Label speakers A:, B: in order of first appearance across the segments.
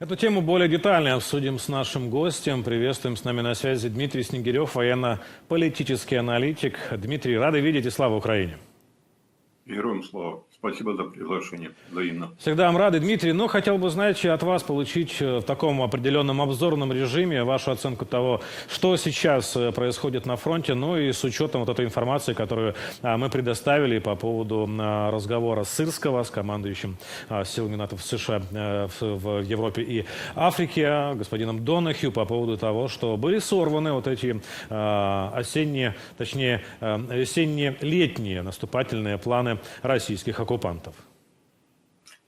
A: Эту тему более детально обсудим с нашим гостем. Приветствуем с нами на связи Дмитрий Снегирев, военно-политический аналитик. Дмитрий, рады видеть и слава Украине.
B: Героям слава. Спасибо за приглашение. Взаимно.
A: Всегда вам рады, Дмитрий. Но хотел бы, знаете, от вас получить э, в таком определенном обзорном режиме вашу оценку того, что сейчас э, происходит на фронте, ну и с учетом вот этой информации, которую а, мы предоставили по поводу а, разговора Сырского с командующим а, силами НАТО в США, э, в Европе и Африке, господином Донахью, по поводу того, что были сорваны вот эти осенние, точнее, весенне-летние наступательные планы российских оккупантов оккупантов.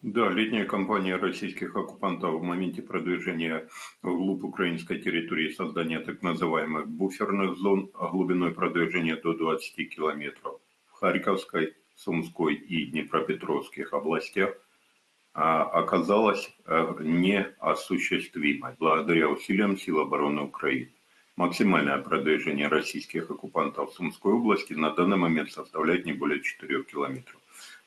B: Да, летняя кампания российских оккупантов в моменте продвижения вглубь украинской территории создания так называемых буферных зон глубиной продвижения до 20 километров в Харьковской, Сумской и Днепропетровских областях а, оказалась э, неосуществимой благодаря усилиям сил обороны Украины. Максимальное продвижение российских оккупантов в Сумской области на данный момент составляет не более 4 километров.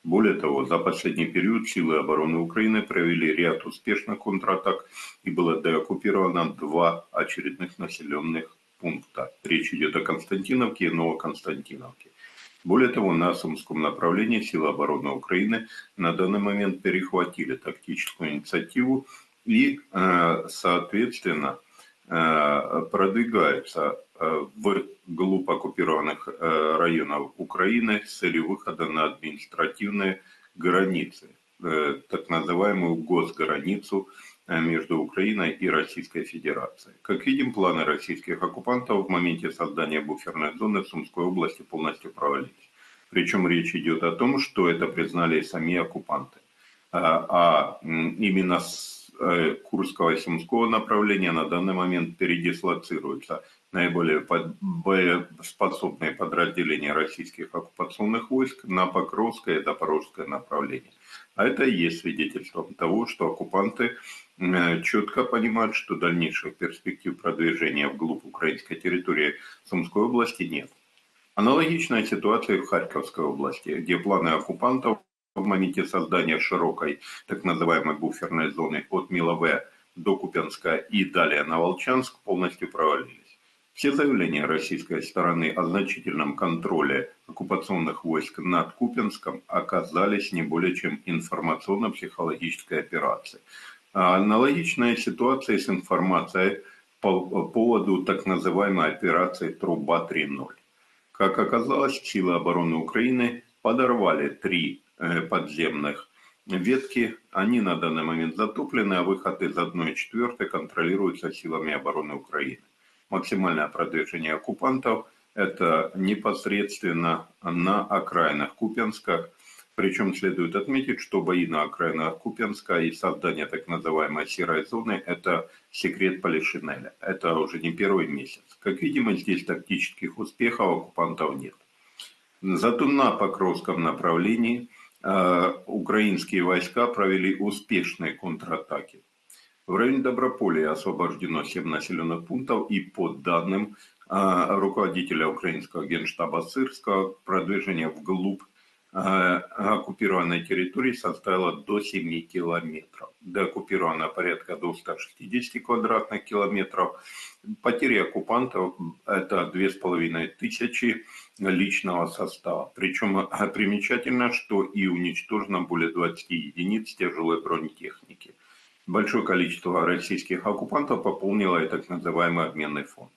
B: Более того, за последний период силы обороны Украины провели ряд успешных контратак и было деоккупировано два очередных населенных пункта. Речь идет о Константиновке и Новоконстантиновке. Более того, на Сумском направлении силы обороны Украины на данный момент перехватили тактическую инициативу и, э, соответственно, продвигаются Э, в глубоко оккупированных э, районах Украины с целью выхода на административные границы, э, так называемую госграницу между Украиной и Российской Федерацией. Как видим, планы российских оккупантов в моменте создания буферной зоны в Сумской области полностью провалились. Причем речь идет о том, что это признали и сами оккупанты. А, а именно Курского и Сумского направления на данный момент передислоцируются наиболее боеспособные подразделения российских оккупационных войск на Покровское и Запорожское направление. А это и есть свидетельством того, что оккупанты четко понимают, что дальнейших перспектив продвижения вглубь украинской территории Сумской области нет. Аналогичная ситуация в Харьковской области, где планы оккупантов в моменте создания широкой так называемой буферной зоны от Милове до Купенска и далее на Волчанск полностью провалились. Все заявления российской стороны о значительном контроле оккупационных войск над Купенском оказались не более чем информационно-психологической операцией. А аналогичная ситуация с информацией по поводу так называемой операции «Труба 3.0». Как оказалось, силы обороны Украины подорвали три подземных ветки. Они на данный момент затоплены, а выход из одной четвертой контролируется силами обороны Украины максимальное продвижение оккупантов – это непосредственно на окраинах Купенска. Причем следует отметить, что бои на окраинах Купенска и создание так называемой серой зоны – это секрет Полишинеля. Это уже не первый месяц. Как видимо, здесь тактических успехов оккупантов нет. Зато на Покровском направлении э, украинские войска провели успешные контратаки. В районе Доброполя освобождено 7 населенных пунктов и по данным а, руководителя украинского генштаба Сырского продвижение вглубь оккупированной территории составило до 7 километров. Деоккупировано порядка 260 квадратных километров. Потери оккупантов – это 2500 личного состава. Причем примечательно, что и уничтожено более 20 единиц тяжелой бронетехники большое количество российских оккупантов пополнило и так называемый обменный фонд.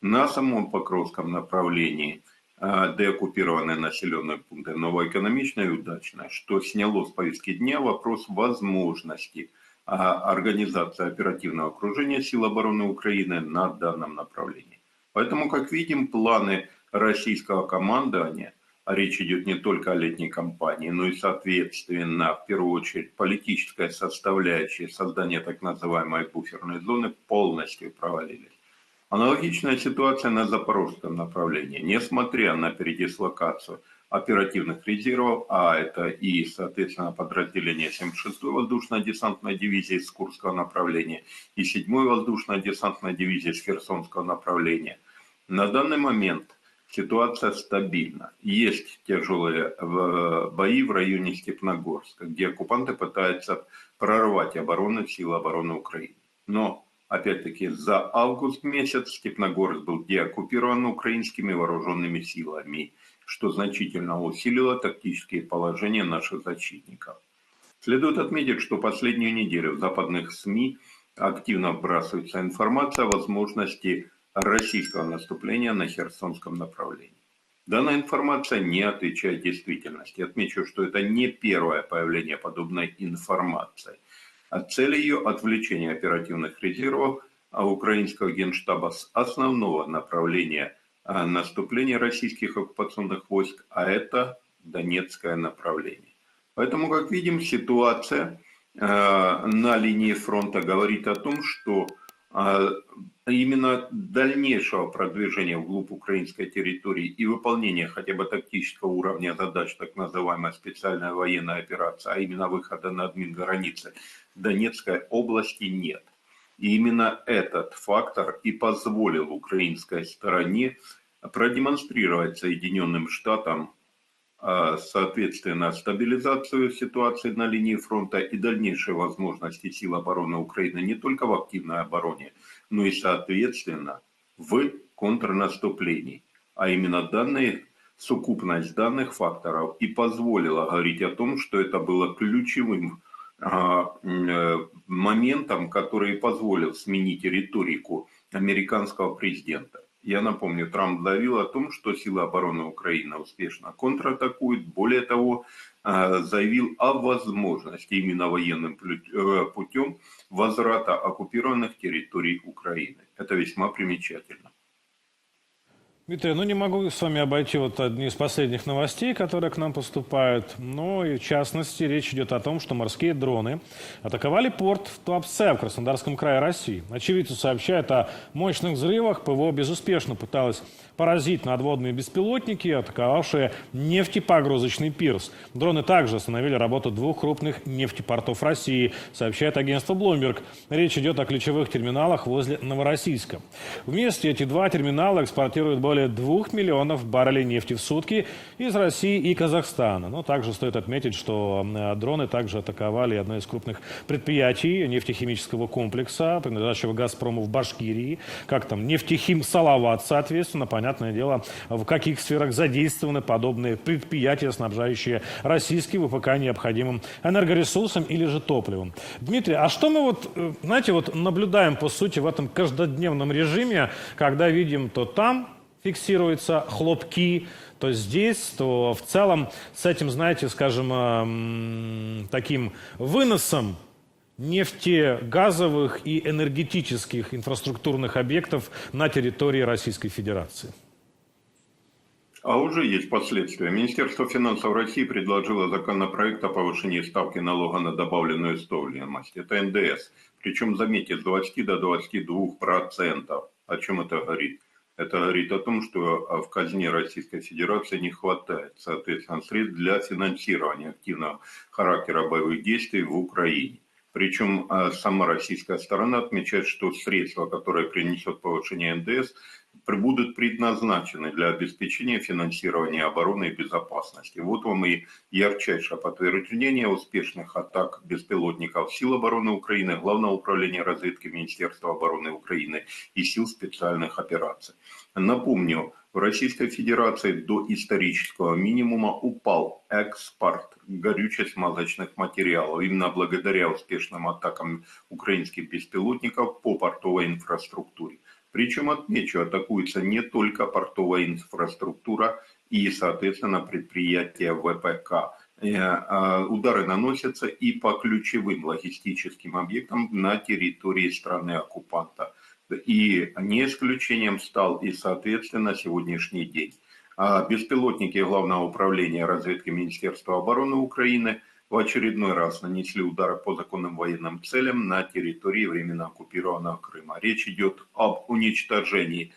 B: На самом Покровском направлении а, деоккупированные населенные пункты новоэкономично и удачно, что сняло с повестки дня вопрос возможности а, организации оперативного окружения сил обороны Украины на данном направлении. Поэтому, как видим, планы российского командования – а речь идет не только о летней кампании, но и, соответственно, в первую очередь, политическая составляющая создания так называемой буферной зоны полностью провалились. Аналогичная ситуация на запорожском направлении. Несмотря на передислокацию оперативных резервов, а это и, соответственно, подразделение 76-й воздушно-десантной дивизии с Курского направления и 7-й воздушно-десантной дивизии с Херсонского направления, на данный момент – ситуация стабильна. Есть тяжелые бои в районе Степногорска, где оккупанты пытаются прорвать оборону сил обороны Украины. Но, опять-таки, за август месяц Степногорск был деоккупирован украинскими вооруженными силами, что значительно усилило тактические положения наших защитников. Следует отметить, что последнюю неделю в западных СМИ активно вбрасывается информация о возможности российского наступления на Херсонском направлении. Данная информация не отвечает действительности. Отмечу, что это не первое появление подобной информации. А цель ее – отвлечение оперативных резервов а украинского генштаба с основного направления а, наступления российских оккупационных войск, а это Донецкое направление. Поэтому, как видим, ситуация на линии фронта говорит о том, что именно дальнейшего продвижения вглубь украинской территории и выполнения хотя бы тактического уровня задач, так называемая специальная военная операция, а именно выхода на админ границы Донецкой области нет. И именно этот фактор и позволил украинской стороне продемонстрировать Соединенным Штатам а, соответственно, стабилизацию ситуации на линии фронта и дальнейшие возможности сил обороны Украины не только в активной обороне, но и, соответственно, в контрнаступлении. А именно данные, сукупность данных факторов и позволила говорить о том, что это было ключевым а, э, моментом, который позволил сменить риторику американского президента. Я напомню, Трамп заявил о том, что силы обороны Украины успешно контратакуют. Более того, заявил о возможности именно военным э, путем возврата оккупированных территорий Украины. Это весьма примечательно.
A: Дмитрий, ну не могу с вами обойти вот одни из последних новостей, которые к нам поступают. Но и в частности речь идет о том, что морские дроны атаковали порт в Туапсе в Краснодарском крае России. Очевидцы сообщают о мощных взрывах. ПВО безуспешно пыталось поразить надводные беспилотники, атаковавшие нефтепогрузочный пирс. Дроны также остановили работу двух крупных нефтепортов России, сообщает агентство Bloomberg. Речь идет о ключевых терминалах возле Новороссийска. Вместе эти два терминала экспортируют более более 2 миллионов баррелей нефти в сутки из России и Казахстана. Но также стоит отметить, что дроны также атаковали одно из крупных предприятий нефтехимического комплекса, принадлежащего «Газпрому» в Башкирии. Как там, нефтехим «Салават», соответственно, понятное дело, в каких сферах задействованы подобные предприятия, снабжающие российский ВПК необходимым энергоресурсом или же топливом. Дмитрий, а что мы вот, э, знаете, вот наблюдаем, по сути, в этом каждодневном режиме, когда видим то там, фиксируются хлопки, то здесь, то в целом с этим, знаете, скажем, эм, таким выносом нефтегазовых и энергетических инфраструктурных объектов на территории Российской Федерации.
B: А уже есть последствия. Министерство финансов России предложило законопроект о повышении ставки налога на добавленную стоимость. Это НДС. Причем, заметьте, с 20 до 22 процентов. О чем это говорит? Это говорит о том, что а, в казне Российской Федерации не хватает, соответственно, средств для финансирования активного характера боевых действий в Украине. Причем а, сама российская сторона отмечает, что средства, которые принесет повышение НДС, будут предназначены для обеспечения финансирования обороны и безопасности. Вот вам и ярчайшее подтверждение успешных атак беспилотников Сил обороны Украины, Главного управления разведки Министерства обороны Украины и сил специальных операций. Напомню, в Российской Федерации до исторического минимума упал экспорт горюче-смазочных материалов именно благодаря успешным атакам украинских беспилотников по портовой инфраструктуре. Причем, отмечу, атакуется не только портовая инфраструктура и, соответственно, предприятия ВПК. Э, а удары наносятся и по ключевым логистическим объектам на территории страны-оккупанта. И не исключением стал и, соответственно, сегодняшний день. А беспилотники Главного управления разведки Министерства обороны Украины – в очередной раз нанесли удары по законным военным целям на территории временно оккупированного Крыма. Речь идет об уничтожении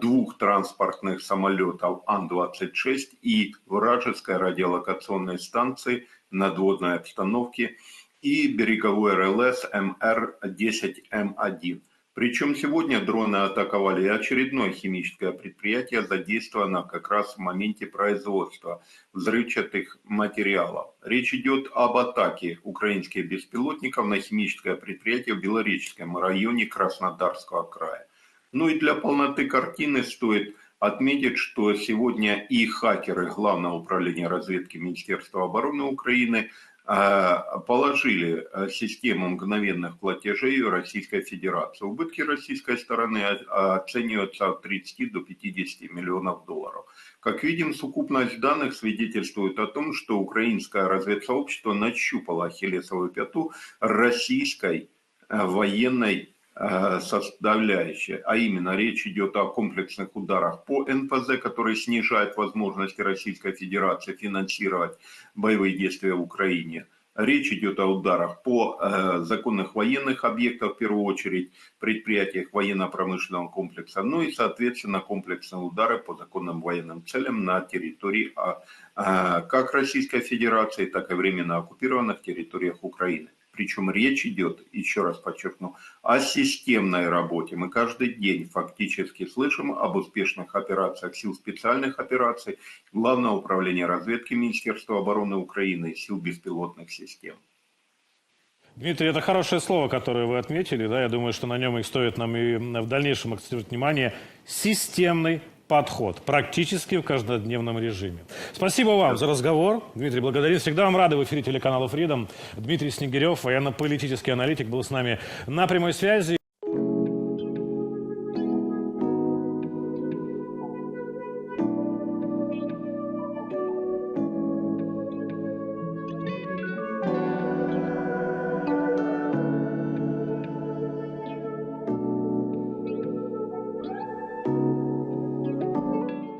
B: двух транспортных самолетов Ан-26 и вражеской радиолокационной станции надводной обстановки и береговой РЛС МР-10М1. Причем сегодня дроны атаковали очередное химическое предприятие, задействовано как раз в моменте производства взрывчатых материалов. Речь идет об атаке украинских беспилотников на химическое предприятие в Белореческом районе Краснодарского края. Ну и для полноты картины стоит отметить, что сегодня и хакеры Главного управления разведки Министерства обороны Украины положили э, систему мгновенных платежей Российской Федерации. Убытки российской стороны о- оцениваются от 30 до 50 миллионов долларов. Как видим, совокупность данных свидетельствует о том, что украинское разведсообщество нащупало ахиллесовую пяту российской военной э, составляющей. А именно речь идет о комплексных ударах по НПЗ, которые снижают возможности Российской Федерации финансировать боевые действия в Украине. Речь идет о ударах по э, законных военных объектах, в первую очередь предприятиях военно-промышленного комплекса, ну и, соответственно, комплексные удары по законным военным целям на территории а, а, как Российской Федерации, так и временно оккупированных территориях Украины. Причем речь идет, еще раз подчеркну, о системной работе. Мы каждый день фактически слышим об успешных операциях сил специальных операций, Главного управления разведки Министерства обороны Украины сил беспилотных систем.
A: Дмитрий, это хорошее слово, которое вы отметили. Да? Я думаю, что на нем и стоит нам и в дальнейшем акцентировать внимание. Системный подход, практически в каждодневном режиме. Спасибо вам за разговор. Дмитрий, благодарим. Всегда вам рады в эфире телеканала Freedom. Дмитрий Снегирев, военно-политический аналитик, был с нами на прямой связи.